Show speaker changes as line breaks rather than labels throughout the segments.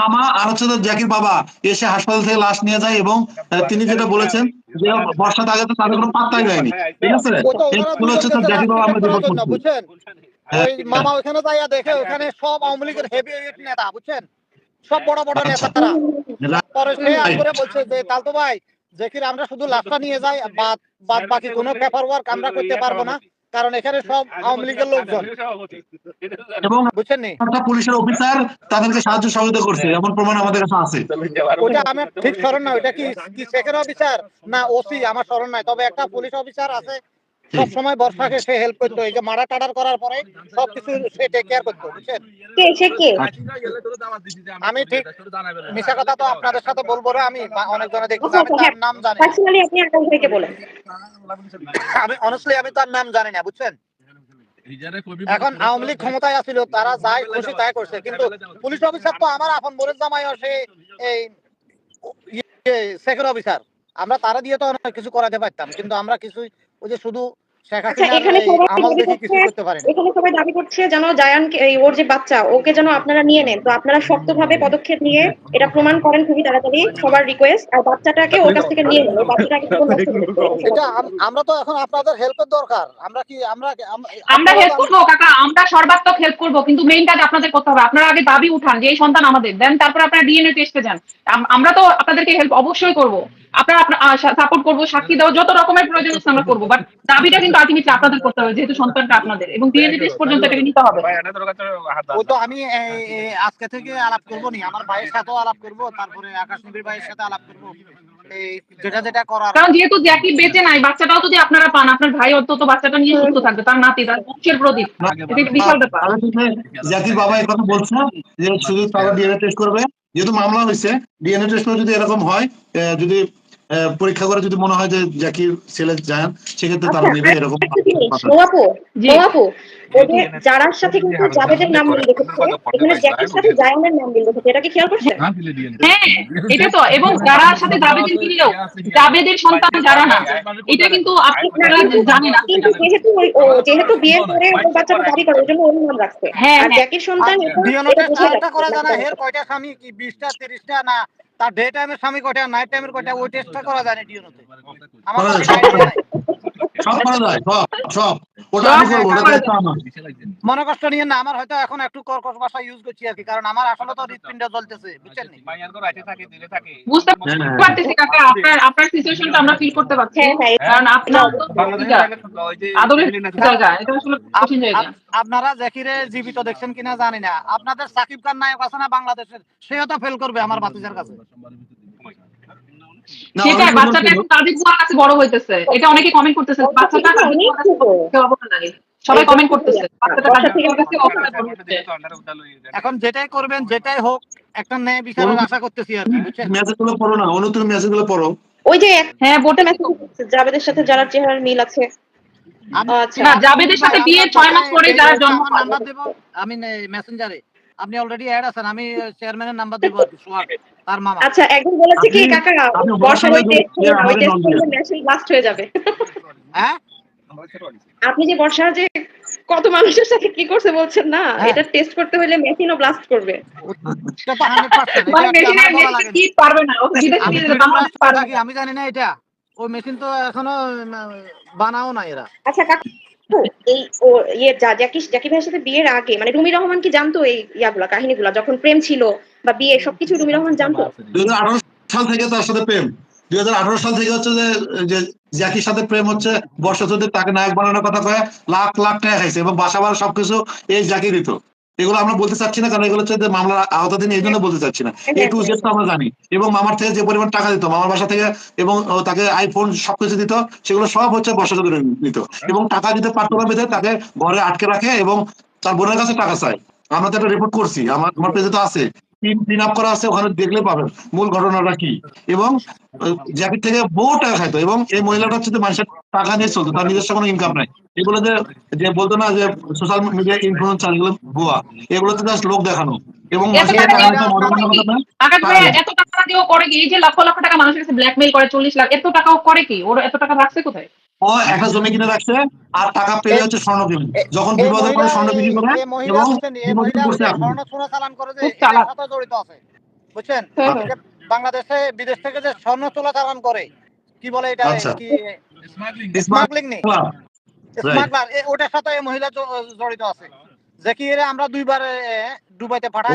মামা আর হচ্ছে জ্যাকির বাবা এসে হাসপাতাল থেকে লাশ নিয়ে যায় এবং তিনি যেটা বলেছেন যে আগে তো তাদের কোনো পাত্তাই দেয়নি ঠিক আছে?
তো
জ্যাকির বাবা আমরা রিপোর্ট করছি।
বুঝছেন?
হ্যাঁ।
মামা ওখানে যাইয়া দেখে ওখানে সব আওয়ামী লীগের হেভি নেতা বুঝছেন? সব বড় বড়
আচ্ছা।
নেতারা পরে সে আর বলছে যে তালতো ভাই জেকির আমরা শুধু লাশটা নিয়ে যাই বাদ বাকি কোনো পেপার ওয়ার্ক আমরা করতে পারব না। কারণ এখানে সব আওয়ামী লীগের লোকজন।
এবং
বুঝছেন নি
পুলিশের অফিসার তাদেরকে সাহায্য সহযোগিতা করছে এমন প্রমাণ আমাদের কাছে আছে।
ওটা আমার ঠিক স্মরণ না ওটা কি কি সেকেন্ড অফিসার না ওসি আমার স্মরণ নাই। তবে একটা পুলিশ অফিসার আছে সব সময় বর্ষাকে সে হেল্প করতো এই যে মারা টাডার করার পরে সবকিছু সে টেক কেয়ার করতো বুঝছেন?
কে সে কে?
আমি ঠিক মিশা কথা তো আপনাদের সাথে বলব না আমি অনেক জনে দেখছি আমি তার নাম জানি
পার্সোনালি আপনি আকাশ ভাইকে বলেন।
আমি অনেস্টলি আমি তার নাম জানি না বুঝছেন? এখন আওয়ামী লীগ ক্ষমতায় আছিল তারা যাই খুশি তাই করছে কিন্তু পুলিশ অফিসার তো আমার আপন বোনের জামাই সে এই সেকেন্ড অফিসার। আমরা তারা দিয়ে তো অনেক কিছু করাতে পারতাম কিন্তু আমরা কিছু ওই যে শুধু
এখানে সবাই দাবি করছে এখানে সবাই দাবি করছে যেন জায়ানকে ওর যে বাচ্চা ওকে যেন আপনারা নিয়ে নেন। তো আপনারা শক্তভাবে পদক্ষেপ নিয়ে এটা প্রমাণ করেন খুবই তাড়াতাড়ি সবার রিকোয়েস্ট আর বাচ্চাটাকে ওর কাছ থেকে নিয়ে নেন। বাচ্চাটাকে।
এটা আমরা তো এখন আপনাদের হেল্পের দরকার। আমরা কি আমরা
আমরা হেল্প করব কাকা। আমরা সর্বাত্মক হেল্প করব কিন্তু মেইন কাজ আপনাদের করতে হবে। আপনারা আগে দাবি উঠান যে এই সন্তান আমাদের। দেন তারপর আপনারা ডিএনএ টেস্টে যান। আমরা তো আপনাদেরকে হেল্প অবশ্যই করব। আপনারা সাপোর্ট করব সাক্ষী দেওয়া যত রকমের প্রয়োজন আছে আমরা করব। বাট দাবিটা কিন্তু আলটিমেটলি আপনাদের করতে হবে যেহেতু সন্তানটা আপনাদের। এবং ডিএনএ টেস্ট পর্যন্ত এটাকে নিতে হবে।
ও তো আমি আজকে থেকে আলাপ করব নি। আমার ভাইয়ের সাথেও আলাপ করব তারপরে আকাশ নবীর ভাইয়ের সাথে আলাপ করব। যেটা যেটা করার।
কারণ যেহেতু জ্যাকি বেঁচে নাই বাচ্চাটাও যদি আপনারা পান আপনার ভাই অন্তত বাচ্চাটা নিয়ে সুস্থ থাকবে তার নাতি তার বংশের প্রদীপ। এটা বিশাল ব্যাপার।
জাতির বাবা এই কথা বলছে যে শুধু তারা ডিএনএ টেস্ট করবে। যেহেতু মামলা হয়েছে ডিএনএ টেস্ট করে যদি এরকম হয় আহ, যদি পরীক্ষা করে যদি মনে হয় যে জাকির ছেলে যান সেক্ষেত্রে তারা
আচ্ছা,
নেবে এরকম
নোয়াপু,
জি।
নোয়াপু, ওদের যারার সাথে কিন্তু নাম মিল রেখেছে এখানে জ্যাকির সাথে জায়ানের নাম মিল রেখেছে এটা কি খেয়াল করছেন
হ্যাঁ এটা তো এবং যারা সাথে জাবেদের মিললেও জাবেদের সন্তান যারা না এটা কিন্তু আপনারা জানেন
কিন্তু যেহেতু যেহেতু বিয়ের পরে ওই বাচ্চাটা দাবি করে ওই জন্য ওর নাম রাখছে
হ্যাঁ,
আর
হ্যাঁ।
জ্যাকির সন্তান এটা-
করা যায় না
না।
কয়টা স্বামী কি বিশটা তিরিশটা না তার ডে টাইমের স্বামী কয়টা নাইট টাইমের কয়টা ওই টেস্টটা করা যায় না আমার
যায়,
কাছে
সব
idea নাই।
সব করা যায় সব সব। ওটা আমি করব ওটা দায়িত্ব আমার।
মনে কষ্ট নিয়ে না আমার হয়তো এখন একটু কর্কশ ভাষা ইউজ করছি আর কি কারণ আমার আসলে তো হৃৎপিণ্ড জ্বলতেছে বুঝছেন নি?
বুঝতে
হ্যাঁ, হ্যাঁ।
পারতেছি কাকা আপনার আপনার সিচুয়েশনটা আমরা ফিল করতে পারছি।
হ্যাঁ,
কারণ আপনার আদরের জায়গা এটা আসলে কঠিন জায়গা।
আপনারা জাকিরে জীবিত দেখছেন কিনা জানি না। আপনাদের সাকিব খান নায়ক আছে না বাংলাদেশের? সেও তো ফেল করবে আমার বাতিজার কাছে।
বাচ্চাটা এখন তাদের বুয়ার কাছে বড় হইতেছে। এটা অনেকে কমেন্ট করতেছে বাচ্চাটা সবাই কমেন্ট করতেছে
এখন যেটাই করবেন যেটাই হোক একটা ন্যায় বিচারের আশা করতেছি আর কি
মেসেজগুলো পড়ো না পড়ো।
ওই যে
হ্যাঁ বোটে
মেসেজ জাবেদের সাথে যারা চেহারার মিল আছে। আচ্ছা।
না, জাবেদের সাথে বিয়ে মাস পরে যারা জন্ম
আমার নাম্বার দেব আমি মেসেঞ্জারে আপনি অলরেডি অ্যাড আছেন আমি চেয়ারম্যানের নাম্বার দেব আর কি সোহাগ তার মামা।
আচ্ছা একজন বলেছে কি কাকা ওই টেস্ট
ওই-
ওই টেস্ট করলে মেসেজ ব্লাস্ট হয়ে যাবে।
হ্যাঁ?
আপনি যে বর্ষার যে কত মানুষের সাথে কি করছে বলছেন না
হ্যাঁ।
এটা টেস্ট করতে হলে মেশিনও ব্লাস্ট করবে।
এটা 100% এটা
মেশিনে
আমার বলা লাগে না।
কি পারবে না? ও বিদেশ
আমি জানি না এটা। ওই মেশিন তো এখনও বানাও না এরা।
আচ্ছা কাকু এই ও ইয়ে ভাইয়ের সাথে বিয়ের আগে মানে রুমি রহমান কি জানতো এই ইয়াগুলা যখন প্রেম ছিল বা বিয়ে, সবকিছু রুমি রহমান জানতো?
সাল থেকে তার সাথে প্রেম। দুই হাজার আঠারো সাল থেকে হচ্ছে যে যে জ্যাকির সাথে প্রেম হচ্ছে, বর্ষা চৌধুরী তাকে নায়ক বানানোর কথা কয়ে লাখ লাখ টাকা খাইছে এবং বাসা বাড়া সবকিছু এই জাকি দিত। এগুলো আমরা বলতে চাচ্ছি না কারণ এগুলো হচ্ছে মামলার আওতাধীন এই জন্য বলতে চাচ্ছি না। এ টু জেড তো আমরা জানি। এবং মামার থেকে যে পরিমাণ টাকা দিত মামার বাসা থেকে এবং তাকে আইফোন সবকিছু দিত সেগুলো সব হচ্ছে বর্ষা চৌধুরী নিত। এবং টাকা দিতে পারতো না বেঁধে তাকে ঘরে আটকে রাখে এবং তার বোনের কাছে টাকা চায়। আমরা তো একটা রিপোর্ট করছি আমার আমার পেজে তো আছে। তিন আপ করা আছে ওখানে দেখলে পাবেন। মূল ঘটনাটা কি? এবং জ্যাকেট থেকে বহু টাকা খাইতো এবং এই মহিলাটা হচ্ছে মানুষের টাকা নিয়ে চলতো তার নিজস্ব কোনো ইনকাম নাই। এগুলো যে যে বলতো না যে সোশ্যাল মিডিয়া ইনফ্লুয়েন্সার এগুলো ভুয়া এগুলোতে জাস্ট লোক দেখানো। এবং
এত টাকা এত দিয়েও করে কি? এই যে লক্ষ লক্ষ টাকা মানুষের কাছে ব্ল্যাকমেইল করে চল্লিশ লাখ এত টাকাও করে কি? ওর এত টাকা রাখছে কোথায়?
ও একটা জমি কিনে রাখছে আর টাকা পেয়ে হচ্ছে স্বর্ণ কিনে যখন
এই
বিপদে পড়ে স্বর্ণ বিক্রি করে এবং বিপদে পড়ছে।
স্বর্ণ চালান করে যে
খুব চালাক।
সাথে জড়িত আছে বুঝছেন
হুম, হুম।
এই যে বাংলাদেশে বিদেশ থেকে যে স্বর্ণ চোরা চালান করে কি বলে এটা
আচ্ছা।
কি স্মাগলিং নেই। স্মাগলার ওটার সাথে মহিলা জড়িত আছে আমরা দুইবার দুবাইতে পাঠাই।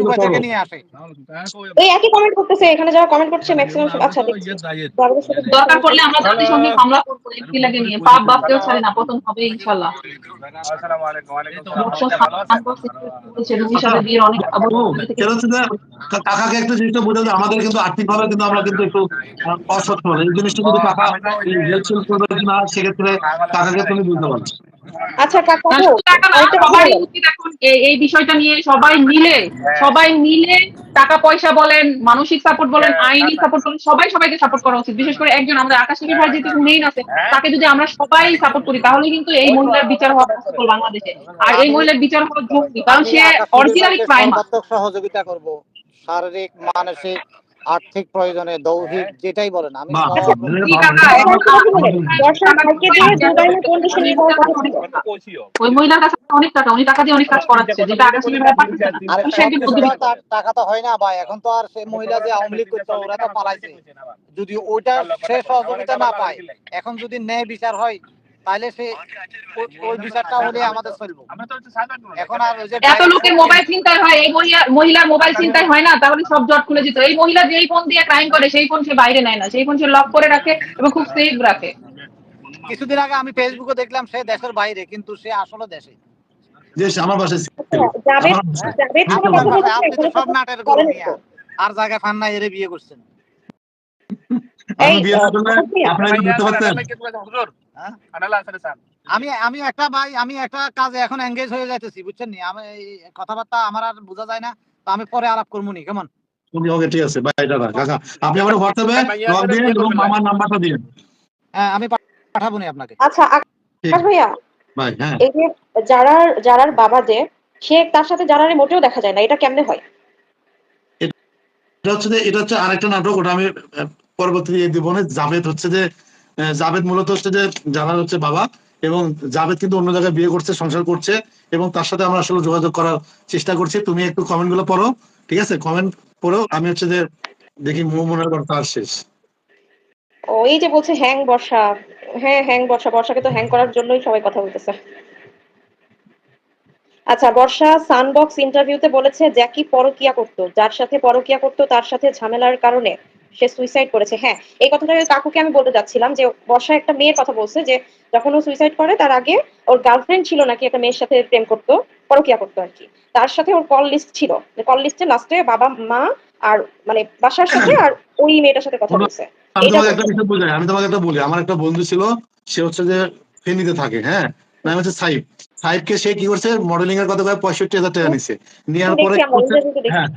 দুবাই থেকে নিয়ে আসে।
এই একই কমেন্ট করতেছে এখানে যারা কমেন্ট করছে ম্যাক্সিমাম আচ্ছা
দরকার পড়লে আমরা জাতিসংঘে হামলা করব লাগে নিয়ে। পাপ বাপকেও ছাড়ি না পতন হবে
যে কা- কাকাকে একটা জিনিসটা বোঝা যায় আমাদের কিন্তু আর্থিকভাবে কিন্তু আমরা কিন্তু একটু অসচ্ছল। এই জিনিসটা যদি কাকা হেল্পফুল করবে কিনা সেক্ষেত্রে কাকাকে তুমি বুঝতে পারছ।
আচ্ছা
এখন এই- এই বিষয়টা নিয়ে সবাই মিলে সবাই মিলে টাকা পয়সা বলেন মানসিক সাপোর্ট বলেন আইনি সাপোর্ট বলেন সবাই সবাইকে সাপোর্ট করা উচিত। বিশেষ করে একজন আমরা আকাশ টিভি ভাই যেহেতু মেইন আছে তাকে যদি আমরা সবাই সাপোর্ট করি তাহলে কিন্তু এই মহিলার বিচার হওয়া possible বাংলাদেশে। আর এই মহিলার বিচার হওয়া জরুরি কারণ সে অরিজিনালি ক্রাইম
সহযোগিতা করব। শারীরিক মানসিক আর্থিক প্রয়োজনে দৌহিক যেটাই বলেন আমি
বাহ,
সব
ঠিক আছে,
একটা কথা বলেন, বর্ষার ভাইকে দিয়ে দুবাই না কোন দেশে নিয়ে যাওয়ার কথা ছিল
ওই মহিলার কাছে অনেক টাকা উনি টাকা দিয়ে অনেক কাজ করাচ্ছে যেটা
টাকা তো হয় না ভাই। এখন তো আর সে মহিলা যে আওয়ামী লীগ করতো ওরা তো পালাইছে। যদি ওইটা সে সহযোগিতা না পায়। এখন যদি ন্যায় বিচার হয় তাহলে সে ওই- বিচারটা হলে আমাদের চলবো। এখন আর ওই যে
এত লোকের মোবাইল চিন্তায় হয় এই মহিলার মোবাইল চিন্তায় হয় না তাহলে সব জট খুলে যেত। এই মহিলা যেই ফোন দিয়ে ক্রাইম করে সেই ফোন সে বাইরে নেয় না। সেই ফোন সে লক করে রাখে এবং খুব সেফ রাখে।
কিছুদিন আগে আমি ফেসবুকে দেখলাম সে দেশের বাইরে কিন্তু সে আসলে দেশে।
আমার বাসায় হ্যাঁ,
আপনি তো সব নাটের। আর জায়গা ফান নাই এরে বিয়ে করছেন।
আমি
এই,
বিয়ে করলে আপনারা কি বুঝতে পারতেন
হ্যাঁ? আমি আমি একটা ভাই আমি একটা কাজে এখন এঙ্গেজ হয়ে যাইতেছি বুঝছেন নি? আমি কথাবার্তা আমার আর বোঝা যায় না তো আমি পরে আলাপ করব নি কেমন?
ওকে ঠিক আছে বাই দাদা কাকা। আপনি আমার হোয়াটসঅ্যাপে লগ দিন এবং মামার নাম্বারটা দিন
হ্যাঁ আমি পাঠাবো নি আপনাকে।
আচ্ছা আকাশ ভাইয়া
ভাই হ্যাঁ।
এই যে যারার যারার বাবা যে সে তার সাথে যারারে মোটেও দেখা যায় না এটা কেমনে হয়?
এটা হচ্ছে যে এটা হচ্ছে আরেকটা নাটক ওটা আমি আহ, পরবর্তী দিয়ে দিব না। জাভেদ হচ্ছে যে জাভেদ মূলত হচ্ছে যে জানার হচ্ছে বাবা এবং জাভেদ কিন্তু অন্য জায়গায় বিয়ে করছে, সংসার করছে এবং তার সাথে আমরা আসলে যোগাযোগ করার চেষ্টা করছি। তুমি একটু কমেন্টগুলো পড়ো, ঠিক আছে? কমেন্ট পড়ো, আমি হচ্ছে যে দেখি মু মনের কথা আর শেষ।
ও, এই যে বলছে হ্যাং বর্ষা হ্যাঁ হ্যাং বর্ষা, বর্ষাকে তো হ্যাং করার জন্যই সবাই কথা বলতেছে। আচ্ছা বর্ষা সানবক্স ইন্টারভিউতে বলেছে, জ্যাকি পরকিয়া করতো, যার সাথে পরকিয়া করতো তার সাথে ঝামেলার কারণে। সে সুইসাইড করেছে। হ্যাঁ এই কথাটা কাকুকে আমি বলতে যাচ্ছিলাম যে বর্ষা একটা মেয়ের কথা বলছে যে যখন ও সুইসাইড করে তার আগে ওর গার্লফ্রেন্ড ছিল নাকি একটা মেয়ের সাথে প্রেম করতো পরকিয়া করতো আর কি। তার সাথে ওর কল লিস্ট ছিল। কল লিস্টে লাস্টে বাবা মা আর মানে বাসার সাথে আর ওই মেয়েটার সাথে কথা বলছে।
আমি তোমাকে একটা বলি। আমার একটা বন্ধু ছিল সে হচ্ছে যে ফেনীতে থাকে হ্যাঁ? নাম হচ্ছে সাইব। সাইবকে সে কি করছে? মডেলিং এর কথা কয়ে পঁয়ষট্টি হাজার টাকা নিছে। নেওয়ার পরে হ্যাঁ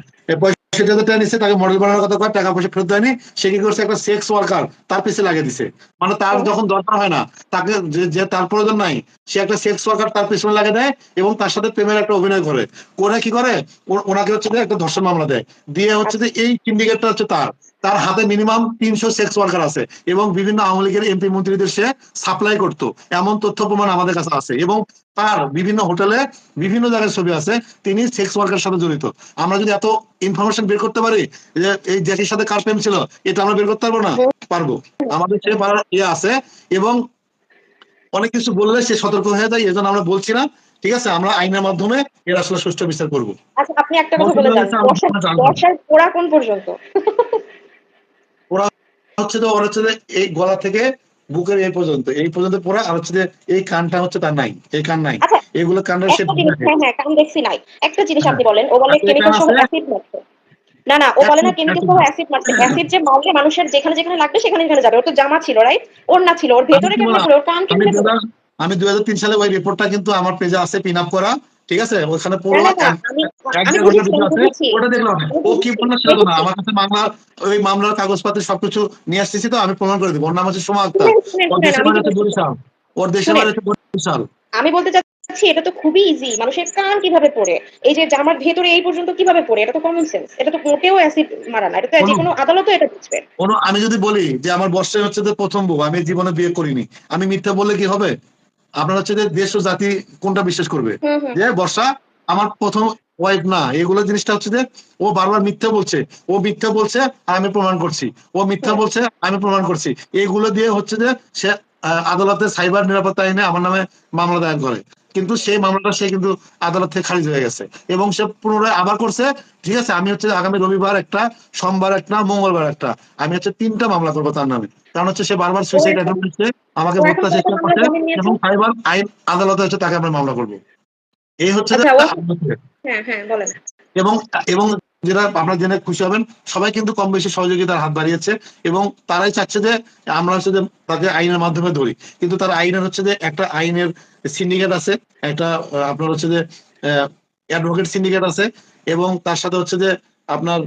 তাকে মডেল বানানোর কথা কয়, টাকা পয়সা ফেরত দেয়নি, সে কি করছে, একটা সেক্স ওয়ার্কার তার পিছে লাগিয়ে দিছে। মানে তার যখন দরকার হয় না, তাকে যে তার প্রয়োজন নাই, সে একটা সেক্স ওয়ার্কার তার পিছনে লাগিয়ে দেয় এবং তার সাথে প্রেমের একটা অভিনয় করে। করে কি করে? ওনাকে হচ্ছে একটা ধর্ষণ মামলা দেয়। দিয়ে হচ্ছে যে এই সিন্ডিকেটটা হচ্ছে তার। তার হাতে মিনিমাম তিনশো সেক্স ওয়ার্কার আছে এবং বিভিন্ন আওয়ামী লীগের এমপি মন্ত্রীদের সে সাপ্লাই করতো। এমন তথ্য প্রমাণ আমাদের কাছে আছে এবং তার বিভিন্ন হোটেলে বিভিন্ন জায়গায় ছবি আছে তিনি সেক্স ওয়ার্কার সাথে জড়িত। আমরা যদি এত ইনফরমেশন বের করতে পারি যে এই জ্যাকির সাথে কার প্রেম ছিল এটা আমরা বের করতে পারব না? পারব। আমাদের সে পারার ইয়ে আছে এবং অনেক কিছু বললে সে সতর্ক হয়ে যায় এজন্য আমরা বলছি না। ঠিক আছে আমরা আইনের মাধ্যমে এর আসলে সুষ্ঠু বিচার করব।
আচ্ছা আপনি একটা কথা বলে যান। বর্ষার পোড়া কোন পর্যন্ত?
হচ্ছে যে ওর হচ্ছে এই গলা থেকে বুকের এই পর্যন্ত এই পর্যন্ত পড়া আর হচ্ছে যে এই কানটা হচ্ছে তার নাই এই কান নাই।
আচ্ছা,
এগুলো কানটা সে
হ্যাঁ হ্যাঁ কান দেখছি নাই। একটা জিনিস আপনি বলেন ও বলে
আচ্ছা,
কেমিক্যাল সহ? অ্যাসিড মারছে। না না ও বলে না কেমিক্যাল সহ অ্যাসিড মারছে। অ্যাসিড যে মারলে মানুষের যেখানে যেখানে লাগবে সেখানে যেখানে যাবে। ওর তো জামা ছিল রাইট ওর না ছিল ওর ভেতরে
আমি
ছিল? ওর কান কেমনে
আমি দুই হাজার তিন সালে ওই রিপোর্টটা কিন্তু আমার পেজে আছে পিন আপ করা। ঠিক আছে? ওখানে পুরো ওটা দেখলাম ও কি বলল সেটা না। আমার কাছে মামলার ওই মামলার কাগজপাতি সবকিছু নিয়ে আসতেছি তো আমি প্রমাণ করে দিব। ওর নাম হচ্ছে সোমা আক্তার।
শুনেন, শুনেন,
ওর দেশের
আমি
বাড়ি হচ্ছে বরিশাল। ওর দেশের বাড়ি হচ্ছে বরিশাল।
আমি বলতে চাচ্ছি এটা তো খুবই ইজি মানুষের কান কীভাবে পড়ে? এই যে জামার ভেতরে এই পর্যন্ত কীভাবে পড়ে? এটা তো কমন সেন্স এটা তো মোটেও অ্যাসিড মারা না। এটা তো যে কোনো আদালতও এটা বুঝবে।
কোনো আমি যদি বলি যে আমার বর্ষে হচ্ছে যে প্রথম বউ আমি জীবনে বিয়ে করিনি। আমি মিথ্যা বললে কি হবে? আপনার হচ্ছে যে দেশ ও জাতি কোনটা বিশ্বাস করবে? যে বর্ষা আমার প্রথম ওয়াইফ না এগুলো জিনিসটা হচ্ছে যে ও বারবার মিথ্যা বলছে। ও মিথ্যা বলছে আমি প্রমাণ করছি। ও মিথ্যা বলছে আমি প্রমাণ করছি। এগুলো দিয়ে হচ্ছে যে সে আদালতে সাইবার নিরাপত্তা আইনে আমার নামে মামলা দায়ের করে। কিন্তু সেই মামলাটা সে কিন্তু আদালত থেকে খারিজ হয়ে গেছে। এবং সে পুনরায় আবার করছে ঠিক আছে আমি হচ্ছে আগামী রবিবার একটা সোমবার একটা মঙ্গলবার একটা আমি হচ্ছে তিনটা মামলা করব তার নামে। কারণ হচ্ছে সে বারবার সুইসাইড অ্যাটেম্প করছে আমাকে হত্যা চেষ্টা করছে? এবং সাইবার আইন আদালতে হচ্ছে তাকে আমরা মামলা করব। এই হচ্ছে
আচ্ছা। হ্যাঁ হ্যাঁ
এবং এবং যেটা আপনারা জেনে খুশি হবেন, সবাই কিন্তু কম বেশি সহযোগিতার হাত বাড়িয়েছে এবং তারাই চাচ্ছে যে আমরা হচ্ছে যে তাকে আইনের মাধ্যমে ধরি। কিন্তু তার আইনের হচ্ছে যে একটা আইনের সিন্ডিকেট আছে, একটা আপনার হচ্ছে যে অ্যাডভোকেট সিন্ডিকেট আছে এবং তার সাথে হচ্ছে যে আপনার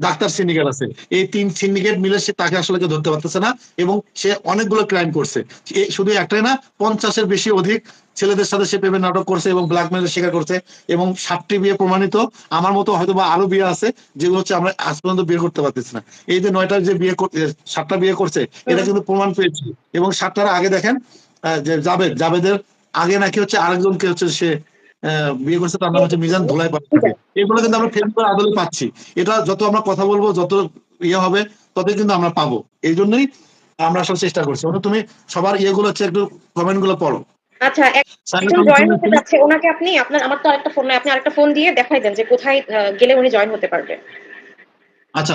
ডাক্তার সিন্ডিকেট আছে। এই তিন সিন্ডিকেট মিলে সে তাকে আসলে কেউ ধরতে পারতেছে না এবং সে অনেকগুলো ক্রাইম করছে। শুধু একটাই না পঞ্চাশের বেশি অধিক ছেলেদের সাথে সে প্রেমের নাটক করছে এবং ব্ল্যাকমেলের শিকার করছে এবং সাতটি বিয়ে প্রমাণিত। আমার মতো হয়তো বা আরও বিয়ে আছে যেগুলো হচ্ছে আমরা আজ পর্যন্ত বিয়ে করতে পারতেছি না। এই যে নয়টা যে বিয়ে কর- এ, সাতটা বিয়ে করছে এটা কিন্তু প্রমাণ পেয়েছি। এবং সাতটার আগে দেখেন আহ, যে জাবেদ জাবেদের আগে নাকি হচ্ছে আরেকজনকে হচ্ছে সে বিয়ে করছে তার নাম হচ্ছে মিজান ধোলাই এগুলো কিন্তু আমরা ফেসবুকের আদলে পাচ্ছি। এটা যত আমরা কথা বলব যত ইয়ে হবে ততই কিন্তু আমরা পাবো। এই জন্যই আমরা আসলে চেষ্টা করছি। তুমি সবার ইয়েগুলো হচ্ছে একটু কমেন্টগুলো পড়ো।
আচ্ছা একজন জয়েন হতে যাচ্ছে ওনাকে আপনি আপনার আমার তো আরেকটা ফোন নাই আপনি আরেকটা ফোন দিয়ে দেখাই দেন যে কোথায় গেলে উনি জয়েন হতে পারবে
আচ্ছা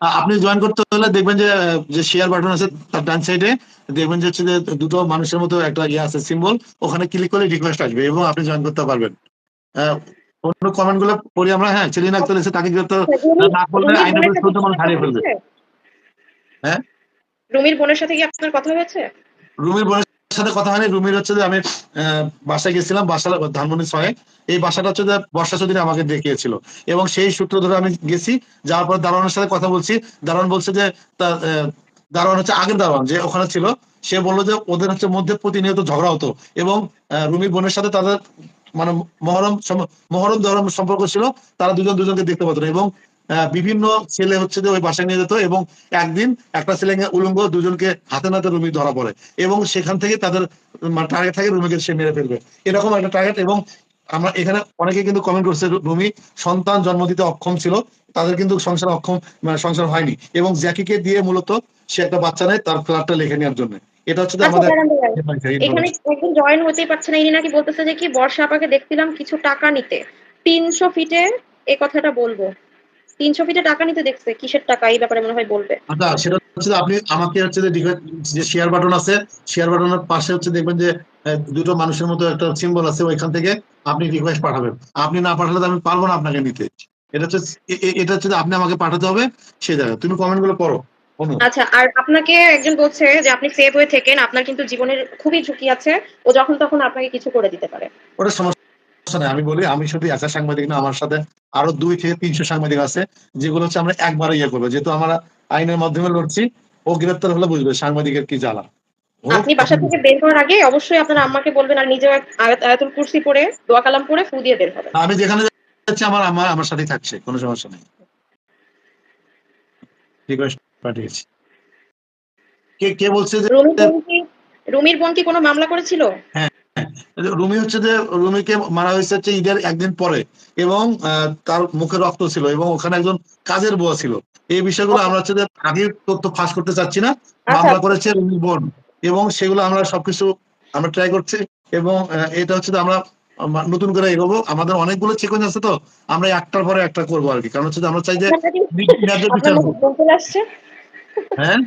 আপনি জয়েন করতে হলে দেখবেন যে যে শেয়ার বাটন আছে তার ডান সাইডে দেখবেন যে হচ্ছে যে দুটো মানুষের মতো একটা ইয়ে আছে সিম্বল ওখানে ক্লিক করলে রিকোয়েস্ট আসবে এবং আপনি জয়েন করতে পারবেন। অন্য কমেন্টগুলো পড়ি আমরা হ্যাঁ চেলিন আক্তার এসে তাকে গ্রেপ্তার না করলে আইনের বিরুদ্ধে মানুষ হারিয়ে ফেলবে। হ্যাঁ?
রুমির বোনের সাথে কি আপনার কথা হয়েছে?
রুমির বোনের সাথে কথা হয়নি। রুমির হচ্ছে যে আমি বাসায় গেছিলাম বাসা ধানমন্ডি ছয়ে। এই বাসাটা হচ্ছে যে বর্ষা চৌধুরী আমাকে দেখিয়েছিল। এবং সেই সূত্র ধরে আমি গেছি, যাওয়ার পর দারোয়ানের সাথে কথা বলছি। দারোয়ান বলছে যে দারোয়ান হচ্ছে আগের দারোয়ান, যে ওখানে ছিল। সে বলল যে ওদের হচ্ছে মধ্যে প্রতিনিয়ত ঝগড়া হতো। এবং রুমির বোনের সাথে তাদের মানে মহরম মহরম দরম সম্পর্ক ছিল। তারা দুজন দুজনকে দেখতে পাতো এবং বিভিন্ন ছেলে হচ্ছে যে ওই বাসায় নিয়ে যেত এবং একদিন একটা ছেলে উলঙ্গ দুজনকে হাতে নাতে রুমি ধরা পড়ে এবং সেখান থেকে তাদের টার্গেট থাকে রুমিকে সে মেরে ফেলবে। এরকম একটা টার্গেট এবং আমরা এখানে অনেকে কিন্তু কমেন্ট করছে রুমি সন্তান জন্ম দিতে অক্ষম ছিল তাদের কিন্তু সংসার অক্ষম মানে সংসার হয়নি। এবং জ্যাকিকে দিয়ে মূলত সে একটা বাচ্চা নেয় তার ফ্ল্যাটটা লিখে নেওয়ার জন্য। এটা হচ্ছে
আচ্ছা
আমাদের।
এখানে একজন জয়েন হতেই পারছে না। ইনি নাকি বলতেছে যে কি বর্ষা আপাকে দেখছিলাম কিছু টাকা নিতে। তিনশো ফিটে এই কথাটা বলব। তিনশো ফিটে টাকা নিতে দেখছে কিসের টাকা এই ব্যাপারে মনে হয় বলবে।
আচ্ছা সেটা হচ্ছে আপনি আমাকে হচ্ছে যে শেয়ার বাটন আছে শেয়ার বাটনের পাশে হচ্ছে দেখবেন যে দুটো মানুষের মতো একটা সিম্বল আছে ওইখান থেকে আপনি রিকোয়েস্ট পাঠাবেন। আপনি না পাঠালে আমি পারব না আপনাকে নিতে। এটা হচ্ছে এটা হচ্ছে আপনি আমাকে পাঠাতে হবে সেই জায়গায়। তুমি কমেন্টগুলো পড়ো
আচ্ছা আর আপনাকে একজন বলছে যে আপনি সেভ হয়ে থেকেন আপনার কিন্তু জীবনের খুবই ঝুঁকি আছে ও যখন তখন আপনাকে কিছু করে দিতে পারে।
ওটা সমস্যা আমি বলি আমি শুধু একা সাংবাদিক না আমার সাথে আরও দুই থেকে তিনশো সাংবাদিক আছে যেগুলো হচ্ছে আমরা একবারে ইয়ে করব। যেহেতু আমরা আইনের মাধ্যমে লড়ছি ও গ্রেপ্তার হলে বুঝবে সাংবাদিকের কি জ্বালা।
আপনি বাসা থেকে বের হওয়ার আগে অবশ্যই আপনার আম্মাকে বলবেন আর নিজেও আয়াতুল কুরসি পড়ে দোয়া কালাম পড়ে ফু দিয়ে বের হবেন।
আমি যেখানে যাচ্ছি আমার আমার আমার সাথেই থাকছে কোনো সমস্যা নেই। রিকোয়েস্ট পাঠিয়েছি। কে কে বলছে যে
রুমির বোন কি কোনো মামলা করেছিল?
রুমি হচ্ছে যে রুমিকে মারা হয়েছে হচ্ছে ঈদের একদিন পরে এবং তার মুখে রক্ত ছিল এবং ওখানে একজন কাজের বুয়া ছিল। এই বিষয়গুলো আমরা হচ্ছে যে আগে তথ্য ফাঁস করতে চাচ্ছি না। মামলা করেছে রুমির বোন এবং সেগুলো আমরা সবকিছু আমরা ট্রাই করছি এবং এটা হচ্ছে যে আমরা নতুন করে এগোবো। আমাদের অনেকগুলো চেকন আছে তো আমরা একটার পরে একটা করব আর কি। কারণ হচ্ছে আমরা চাই যে হ্যাঁ?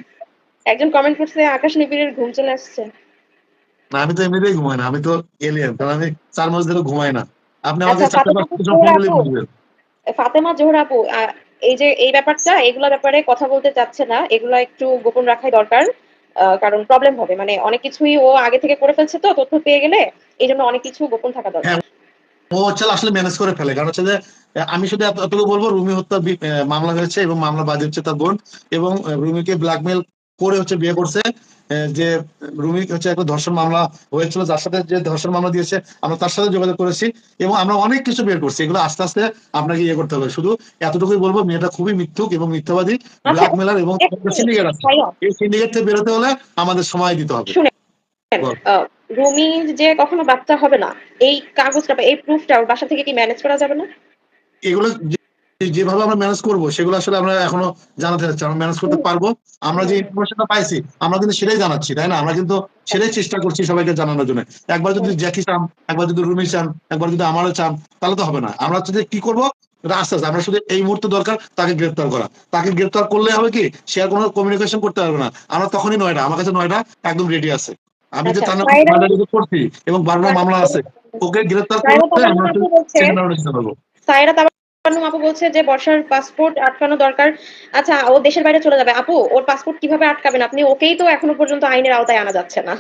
একজন কমেন্ট করছে আকাশ নিবিড়ের ঘুম চলে আসছে।
না আমি তো এমনিতেই ঘুমাই না আমি তো এলিয়েন কারণ আমি চার মাস ধরে ঘুমাই না আপনি আমাকে
আচ্ছা, ফাতেমা জোহরা আপু। এই যে এই ব্যাপারটা এগুলা ব্যাপারে কথা বলতে চাচ্ছে না এগুলা একটু গোপন রাখাই দরকার কারণ প্রবলেম হবে মানে অনেক কিছুই ও আগে থেকে করে ফেলছে তো তথ্য পেয়ে গেলে এই জন্য অনেক কিছু গোপন থাকা দরকার
হ্যাঁ, ও হচ্ছে আসলে ম্যানেজ করে ফেলে কারণ হচ্ছে যে আমি শুধু এত- এতটুকু বলব রুমি হত্যা মামলা হয়েছে এবং মামলা বাদী হচ্ছে তার বোন এবং রুমিকে ব্ল্যাকমেল করে হচ্ছে বিয়ে করছে যে রুমি হচ্ছে একটা ধর্ষণ মামলা হয়েছিল যার সাথে যে ধর্ষণ মামলা দিয়েছে আমরা তার সাথে যোগাযোগ করেছি এবং আমরা অনেক কিছু বের করছি। এগুলো আস্তে আস্তে আপনাকে ইয়ে করতে হবে। শুধু এতটুকুই বলব মেয়েটা খুবই মিথ্যুক এবং মিথ্যাবাদী ব্ল্যাকমেলার এবং সিন্ডিকেট আছে। এই সিন্ডিকেট থেকে বেরোতে হলে আমাদের সময় দিতে হবে।
রুমির যে কখনো বাচ্চা হবে না এই কাগজটা এই প্রুফটা ওর বাসা থেকে কি ম্যানেজ করা যাবে না?
এগুলো যেভাবে আমরা ম্যানেজ করব সেগুলো আসলে আমরা এখনও জানাতে চাচ্ছি আমরা ম্যানেজ করতে পারব। আমরা যে ইনফরমেশনটা পাইছি আমরা কিন্তু সেটাই জানাচ্ছি তাই না? আমরা কিন্তু সেটাই চেষ্টা করছি সবাইকে জানানোর জন্য। একবার যদি জ্যাকি চান একবার যদি রুমি চান একবার যদি আমারও চান তাহলে তো হবে না। আমরা হচ্ছে যে কি করব? এটা আস্তে আস্তে আমরা শুধু এই মুহূর্তে দরকার তাকে গ্রেপ্তার করা। তাকে গ্রেপ্তার করলে হবে কি? সে আর কোনো কমিউনিকেশন করতে পারবে না। আমরা তখনই নয়টা আমার কাছে নয়টা একদম রেডি আছে। আমি যে
আচ্ছা,
করছি এবং বারবার মামলা আছে ওকে করলে
তাবান্নু
আমরা পারব
আপু বলছে যে বর্ষার পাসপোর্ট আটকানো দরকার। আচ্ছা ও দেশের বাইরে চলে যাবে। আপু, ওর পাসপোর্ট কীভাবে আটকাবেন? আপনি ওকেই তো এখনও পর্যন্ত আইনের আওতায় আনা যাচ্ছে না।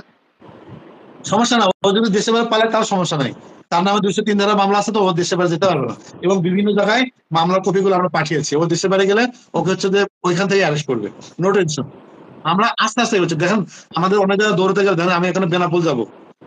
সমস্যা না, ও যদি দেশে বাইরে তাও সমস্যা নাই। তার নামে দুইশো তিন ধারা মামলা আছে তো, ও দেশে বাইরে যেতে পারবে না। এবং বিভিন্ন জায়গায় মামলার কপিগুলো আমরা পাঠিয়েছি। ও দেশে বাইরে গেলে ওকে হচ্ছে যে ওইখান থেকে অ্যারেস্ট করবে। নো টেনশন আমরা আস্তে আস্তে হচ্ছে দেখেন, আমাদের অনেক জায়গায় দৌড়তে গেলে, দেখেন, আমি এখানে বেনাপুল যাব।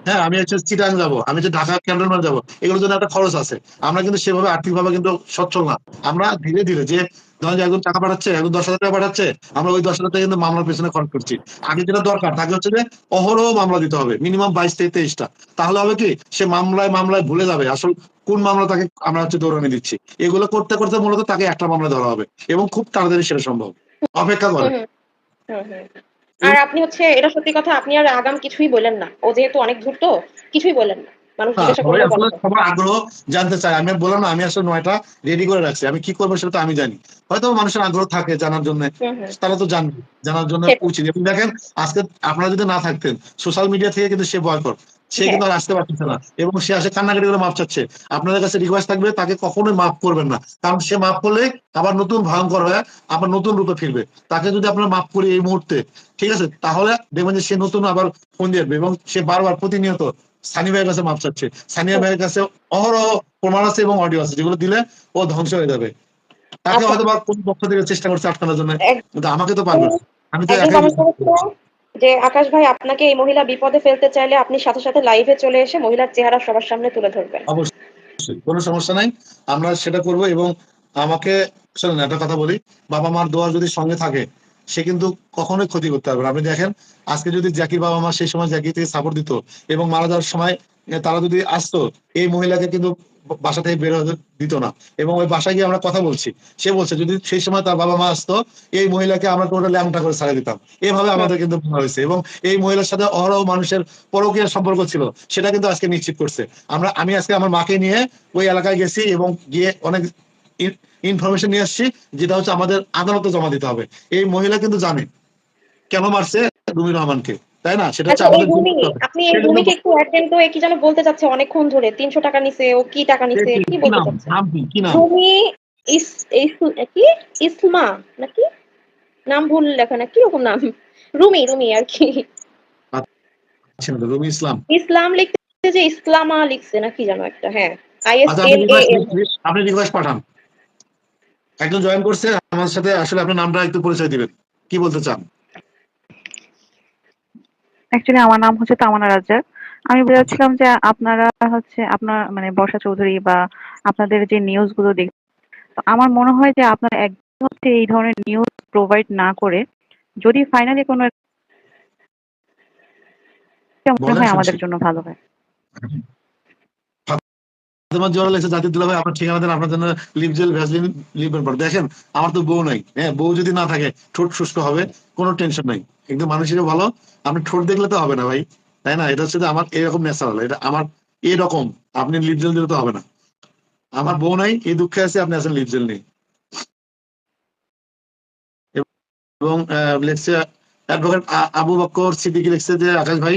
হ্যাঁ আমি হচ্ছে চিটাং যাব, আমি হচ্ছে ঢাকা ক্যান্টনমেন্ট যাব, এগুলোর জন্য একটা খরচ আছে। আমরা কিন্তু সেভাবে আর্থিকভাবে কিন্তু সচ্ছল না। আমরা ধীরে ধীরে যে ধরেন একজন টাকা পাঠাচ্ছে, একজন দশ হাজার টাকা পাঠাচ্ছে, আমরা ওই দশ হাজার টাকা কিন্তু মামলার পেছনে খরচ করছি। আগে যেটা দরকার, তাকে হচ্ছে যে অহরহ মামলা দিতে হবে, মিনিমাম বাইশ থেকে তেইশটা। তাহলে হবে কি, সে মামলায় মামলায় ভুলে যাবে, আসল কোন মামলা তাকে আমরা হচ্ছে দৌড়ানি দিচ্ছি। এগুলো করতে করতে মূলত তাকে একটা মামলা ধরা হবে এবং খুব তাড়াতাড়ি সেটা সম্ভব অপেক্ষা করে।
আর আপনি হচ্ছে এটা সত্যি কথা আপনি আর আগাম কিছুই বলেন না। ও যেহেতু অনেক দূর তো কিছুই না। মানুষ
হ্যাঁ,
বলেন।
সবার আগ্রহ জানতে চায়। আমি আর বললাম না আমি আসলে নয়টা রেডি করে রাখছি। আমি কি করব সেটা তো আমি জানি। হয়তো মানুষের আগ্রহ থাকে জানার জন্য। তারা তো জানবে। জানার জন্য
সেটাই।
উচিত। এবং দেখেন আজকে আপনারা যদি না থাকতেন সোশ্যাল মিডিয়া থেকে কিন্তু সে ভয় কর সে
হ্যাঁ।
কিন্তু আর আসতে পারতেছে না। এবং সে আসে কান্নাকাটি করে মাপ চাচ্ছে। আপনাদের কাছে রিকোয়েস্ট থাকবে তাকে কখনোই মাফ করবেন না। কারণ সে মাফ করলে আবার নতুন ভয়ঙ্কর হয়ে আবার নতুন রূপে ফিরবে। তাকে যদি আপনারা মাফ করি এই মুহূর্তে ঠিক আছে? তাহলে দেখবেন যে সে নতুন আবার ফোন দিয়ে এবং সে বারবার প্রতিনিয়ত সানি ভাইয়ের কাছে মাপ চাচ্ছে। সানিয়া ভাইয়ের কাছে অহরহ প্রমাণ আছে এবং অডিও আছে যেগুলো দিলে ও ধ্বংস হয়ে যাবে। তাকে
আচ্ছা।
হয়তো বা কোন পক্ষ থেকে চেষ্টা করছে আটকানোর জন্য। কিন্তু আমাকে তো পারবে। আমি তো
যে, আকাশ ভাই, আপনাকে এই মহিলা বিপদে ফেলতে চাইলে আপনি সাথে সাথে লাইভে চলে এসে মহিলার চেহারা সবার সামনে তুলে ধরবেন।
কোনো সমস্যা নাই। আমরা সেটা করব এবং আমাকে, শোনেন, একটা কথা বলি। বাবা মার দোয়া যদি সঙ্গে থাকে, সে কিন্তু কখনোই ক্ষতি করতে পারবে আপনি দেখেন, আজকে যদি জ্যাকির বাবা মা সেই সময় জ্যাকি থেকে সাপোর্ট দিত এবং মারা যাওয়ার সময় তারা যদি আসতো, এই মহিলাকে কিন্তু বাসা থেকে বের দিত না। এবং ওই বাসায় গিয়ে আমরা কথা বলছি। সে বলছে যদি সেই সময় তার বাবা মা আসতো এই মহিলাকে আমরা কোনো ল্যাংটা করে ছাড়া দিতাম। এভাবে আমাদের কিন্তু হয়েছে। এবং এই মহিলার সাথে অহরহ মানুষের পরকীয় সম্পর্ক ছিল। সেটা কিন্তু আজকে নিশ্চিত করছে। আমরা আমি আজকে আমার মাকে নিয়ে ওই এলাকায় গেছি এবং গিয়ে অনেক ইনফরমেশন নিয়ে আসছি যেটা হচ্ছে আমাদের আদালতে জমা দিতে হবে। এই মহিলা কিন্তু জানে। কেন মারছে? রুমি রহমানকে। তাই না? সেটা হচ্ছে
আচ্ছা
আমাদের
আপনি এই ভূমিকে একটু অ্যাটেন্ড তো কি যেন বলতে চাচ্ছে অনেকক্ষণ ধরে তিনশো টাকা নিছে ও কি টাকা নিছে
কি-
বলতে চাচ্ছে?
কি? নাম?
ভূমি ইস কি? ইসমা নাকি? নাম ভুল লেখা না কি রকম নাম? রুমি রুমি আর কি।
ছিল রুমি ইসলাম।
ইসলাম লিখতে যে ইসলামা লিখছে না কি জানো একটা হ্যাঁ।
আচ্ছা আপনি রিকোয়েস্ট পাঠান। একজন জয়েন করছে আমার সাথে আসলে আপনার নামটা একটু পরিচয় দিবেন। কি বলতে চান?
অ্যাকচুয়ালি আমার নাম হচ্ছে তামানা রাজ্জাক। আমি বোঝাচ্ছিলাম যে আপনারা হচ্ছে আপনার মানে বর্ষা চৌধুরী বা আপনাদের যে নিউজগুলো দেখ তো আমার মনে হয় যে আপনারা একদম হচ্ছে এই ধরনের নিউজ প্রোভাইড না করে যদি ফাইনালি কোনো মনে হয় আমাদের জন্য ভালো হয়।
তোমার জ্বর লেগেছে দুলা ভাই আপনার ঠিকানা দেন, আপনার জন্য লিপ জেল ভ্যাসলিন দেখেন, আমার তো বউ নাই হ্যাঁ বউ যদি না থাকে, ঠোঁট শুষ্ক হবে, কোনো টেনশন নাই। একদম মানুষের ভালো, আপনি ঠোঁট দেখলে তো হবে না ভাই, তাই না? এটা হচ্ছে আমার এরকম ন্যাচারাল এটা আমার এরকম, আপনি লিপ জেল দিলে তো হবে না। আমার বউ নাই, এই দুঃখে আছে, আপনি আছেন লিপ জেল নেই এবং লেখছে অ্যাডভোকেট আবু বক্কর সিদ্দিকি লিখছে যে, আকাশ ভাই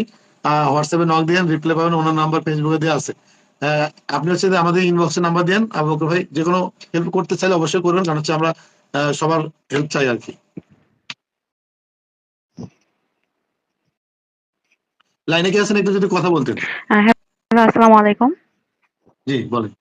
হোয়াটসঅ্যাপে নক দিয়েন রিপ্লাই পাবেন, ওনার নাম্বার ফেসবুকে দেওয়া আছে। আহ, আপনি হচ্ছে আমাদের ইনবক্সে নাম্বার দেন আবু বকর ভাই যে কোনো হেল্প করতে চাইলে অবশ্যই করবেন কারণ হচ্ছে আমরা সবার হেল্প চাই আর কি। লাইনে কি আছেন একটু যদি কথা বলতেন।
হ্যাঁ আসসালামু আলাইকুম।
জি বলেন।